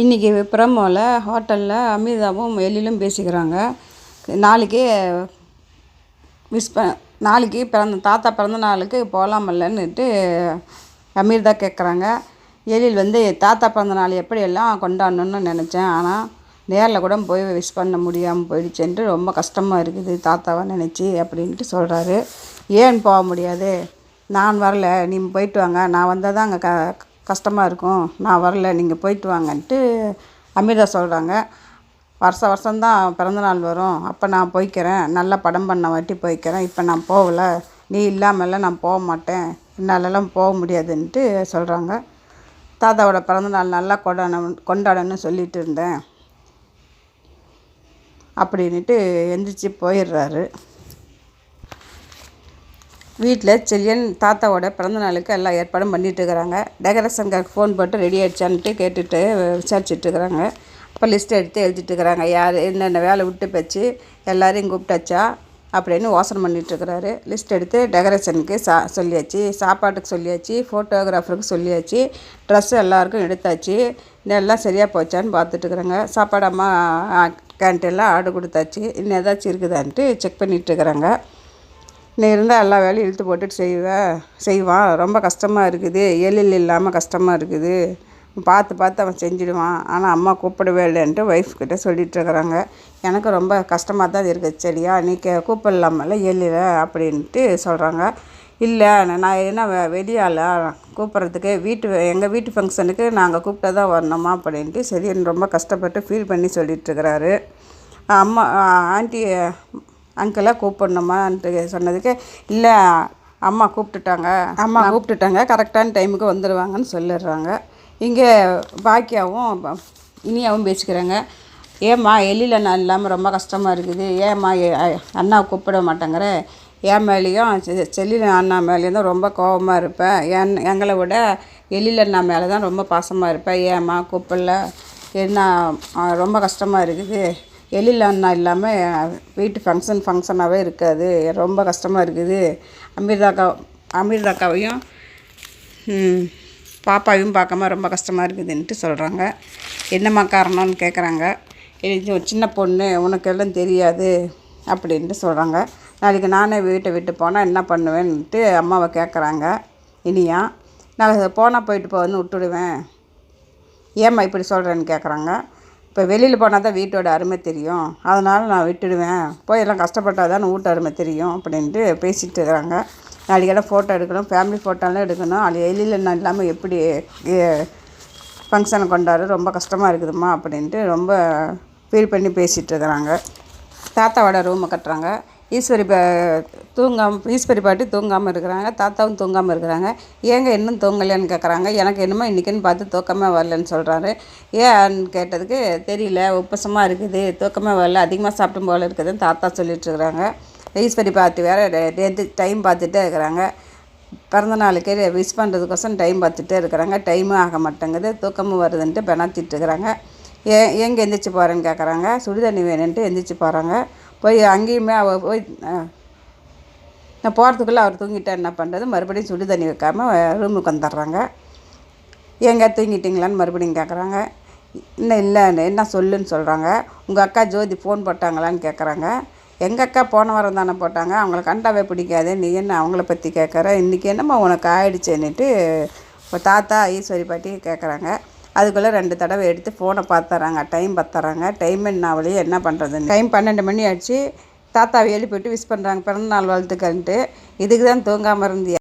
இன்றைக்கி பிரமோவில் ஹோட்டலில் அமிதாவும் எழிலும் பேசிக்கிறாங்க. நாளைக்கு மிஸ் ப நாளைக்கு பிறந்த தாத்தா பிறந்த நாளுக்கு போகலாமல்லன்னுட்டு அமீர்தா கேட்குறாங்க எழில் வந்து தாத்தா பிறந்த நாள் எப்படியெல்லாம் கொண்டாடணுன்னு நினச்சேன். ஆனால் நேரில் கூட போய் விஷ் பண்ண முடியாமல் போயிடுச்சுன்ட்டு ரொம்ப கஷ்டமாக இருக்குது. தாத்தாவை நினச்சி அப்படின்ட்டு சொல்கிறாரு ஏன் போக முடியாது? நான் வரல. நீ போயிட்டு வாங்க. நான் வந்தால் தான் அங்கே க கஷ்டமாக இருக்கும். நான் வரல நீங்கள் போயிட்டு வாங்கன்ட்டு அமிர்தா சொல்கிறாங்க வருஷம் வருஷம்தான் பிறந்தநாள் வரும். அப்போ நான் போய்க்கிறேன். நல்லா படம் பண்ண வாட்டி போய்க்கிறேன். இப்போ நான் போகல. நீ இல்லாமல்லாம் நான் போக மாட்டேன். என்னாலலாம் போக முடியாதுன்ட்டு சொல்கிறாங்க தாத்தாவோட பிறந்தநாள் நல்லா கொண்டாட கொண்டாடணும்னு சொல்லிட்டு இருந்தேன். அப்படின்ட்டு எந்திரிச்சு போயிடுறாரு. வீட்டில் செல்லியன் தாத்தாவோட பிறந்தநாளுக்கு எல்லா ஏற்பாடும் பண்ணிகிட்ருக்குறாங்க இருக்கிறாங்க ஃபோன் போட்டு ரெடி ஆகிடுச்சான்ட்டு கேட்டுட்டு விசாரிச்சிட்ருக்குறாங்க அப்போ லிஸ்ட் எடுத்து எழுதிட்டுருக்குறாங்க. யார் என்னென்ன வேலை விட்டு போச்சு எல்லோரையும் கூப்பிட்டாச்சா அப்படின்னு யோசனை பண்ணிகிட்ருக்குறாரு லிஸ்ட் எடுத்து டெக்கரேஷனுக்கு சா சொல்லியாச்சு சாப்பாட்டுக்கு சொல்லியாச்சு ஃபோட்டோகிராஃபருக்கு சொல்லியாச்சு ட்ரெஸ் எல்லாருக்கும் எடுத்தாச்சு. எல்லாம் சரியாக போச்சான்னு பார்த்துட்டுருக்குறாங்க. சாப்பாடு அம்மா கேன்டீனில் ஆர்டர் கொடுத்தாச்சு. இன்னும் ஏதாச்சும் இருக்குதான்ட்டு செக் பண்ணிகிட்ருக்குறாங்க நீ இருந்தால் எல்லா வேலையும் இழுத்து போட்டுட்டு செய்வேன் செய்வான் ரொம்ப கஷ்டமாக இருக்குது. எழில் இல்லாமல் கஷ்டமாக இருக்குது. பார்த்து பார்த்து அவன் செஞ்சிடுவான். ஆனால் அம்மா கூப்பிடவே இல்லைன்ட்டு ஒய்ஃப் கிட்ட சொல்லிட்டு எனக்கு ரொம்ப கஷ்டமாக தான் இருக்குது சரியா? நீ கே கூப்பிடலாமல்ல? எழில அப்படின்ட்டு சொல்கிறாங்க இல்லை நான் என்ன வெளியால் கூப்பிட்றதுக்கு வீட்டு எங்கள் வீட்டு ஃபங்க்ஷனுக்கு நாங்கள் கூப்பிட்டா தான் வரணுமா அப்படின்ட்டு சரி ரொம்ப கஷ்டப்பட்டு ஃபீல் பண்ணி சொல்லிகிட்ருக்கிறாரு அம்மா ஆண்டி அங்கிளை கூப்பிடணுமான்ட்டு சொன்னதுக்கு இல்லை அம்மா கூப்பிட்டுட்டாங்க. அம்மா கூப்பிட்டுட்டாங்க. கரெக்டான டைமுக்கு வந்துடுவாங்கன்னு சொல்லிடுறாங்க. இங்கே பாக்கியாவும் இனியாவும் பேசிக்கிறாங்க. ஏம்மா எழில் நான் இல்லாமல் ரொம்ப கஷ்டமாக இருக்குது. ஏம்மா எ- அ- அண்ணாவை கூப்பிட மாட்டேங்கிற. என் மேலேயும் செ- செல்லில் அண்ணா மேலேயும் தான் ரொம்ப கோவமாக இருப்பேன் என் எங்களை விட எழில் அண்ணா மேலே தான் ரொம்ப பாசமாக இருப்பேன் ஏம்மா கூப்பிடல. என்ன ரொம்ப கஷ்டமாக இருக்குது. எழில் அண்ணா இல்லாமல் வீட்டு ஃபங்க்ஷன் ஃபங்க்ஷனாகவே இருக்காது. ரொம்ப கஷ்டமாக இருக்குது. அமிர்தாக்கா அமிர்தாக்காவையும் பாப்பாவையும் பார்க்காம ரொம்ப கஷ்டமாக இருக்குதுன்ட்டு சொல்கிறாங்க என்னம்மா காரணம்னு கேட்குறாங்க இது சின்ன பொண்ணு உனக்கு எல்லாம் தெரியாது அப்படின்ட்டு சொல்கிறாங்க நாளைக்கு நானே வீட்டை விட்டு போனால் என்ன பண்ணுவேன்ட்டு அம்மாவை கேட்குறாங்க இனியா நான் போனால் போயிட்டு போகணும்னு விட்டுடுவேன். ஏம்மா இப்படி சொல்கிறேன்னு கேட்குறாங்க இப்போ வெளியில் போனால் தான் வீட்டோட அருமை தெரியும். அதனால் நான் விட்டுடுவேன். போய் எல்லாம் கஷ்டப்பட்டால் தான் வீட்டு அருமை தெரியும் அப்படின்ட்டு பேசிகிட்டு இருக்கிறாங்க நாளைக்கெல்லாம் ஃபோட்டோ எடுக்கணும் ஃபேமிலி ஃபோட்டோலாம் எடுக்கணும். அது வெளியில் நான் இல்லாமல் எப்படி ஃபங்க்ஷனை கொண்டாட ரொம்ப கஷ்டமாக இருக்குதும்மா அப்படின்ட்டு ரொம்ப ஃபீல் பண்ணி பேசிகிட்டு இருக்கிறாங்க. தாத்தாவோட ரூமை கட்டுறாங்க. ஈஸ்வரி பா தூங்காம ஈஸ்வரி பாட்டி தூங்காமல் இருக்கிறாங்க தாத்தாவும் தூங்காமல் இருக்கிறாங்க. ஏங்க இன்னும் தூங்கலைன்னு கேட்குறாங்க எனக்கு என்னமோ இன்றைக்கின்னு பார்த்து தூக்கமே வரலன்னு சொல்கிறாரு ஏன்னு கேட்டதுக்கு தெரியல உப்பசமாக இருக்குது தூக்கமே வரல அதிகமாக சாப்பிடும் போல இருக்குதுன்னு தாத்தா சொல்லிட்டுருக்குறாங்க ஈஸ்வரி பாட்டி வேறு நேற்று டைம் பார்த்துட்டே இருக்கிறாங்க. பிறந்த நாளுக்கு விஷ் பண்ணுறதுக்கோசரம் டைம் பார்த்துட்டே இருக்கிறாங்க. டைமும் ஆக மாட்டேங்குது தூக்கமும் வருதுன்ட்டு பெணாத்திட்டு இருக்கிறாங்க. ஏ எங்கே எந்திரிச்சு போகிறேன்னு கேட்குறாங்க சுடுதண்ணி வேணுன்ட்டு எந்திரிச்சு போகிறாங்க போய் அங்கேயுமே அவ போய் நான் போகிறதுக்குள்ளே அவர் தூங்கிட்டா என்ன பண்ணுறது மறுபடியும் சுடு தண்ணி வைக்காமல் ரூமுக்கு வந்துடுறாங்க. எங்கே தூங்கிட்டீங்களான்னு மறுபடியும் கேட்குறாங்க இன்னும் இல்லை என்ன சொல்லுன்னு சொல்கிறாங்க உங்கள் அக்கா ஜோதி ஃபோன் போட்டாங்களான்னு கேட்குறாங்க எங்கள் அக்கா போன வாரம் தானே போட்டாங்க. அவங்கள கண்டாவே பிடிக்காது. நீ என்ன அவங்கள பற்றி கேட்குற இன்றைக்கி என்னம்மா உனக்கு ஆயிடுச்சேன்னுட்டு இப்போ தாத்தா ஈஸ்வரி பாட்டி கேட்குறாங்க அதுக்குள்ளே ரெண்டு தடவை எடுத்து ஃபோனை பார்த்துறாங்க டைம் பார்த்துறாங்க டைம் என்ன ஆகலையே என்ன பண்ணுறதுன்னு டைம் பன்னெண்டு மணி ஆச்சு. தாத்தாவை எழுப்பிட்டு விஷ் பண்ணுறாங்க பிறந்த நாள் வாழ்த்துக்கன்ட்டு இதுக்கு தான் தூங்காமல் இருந்தியா?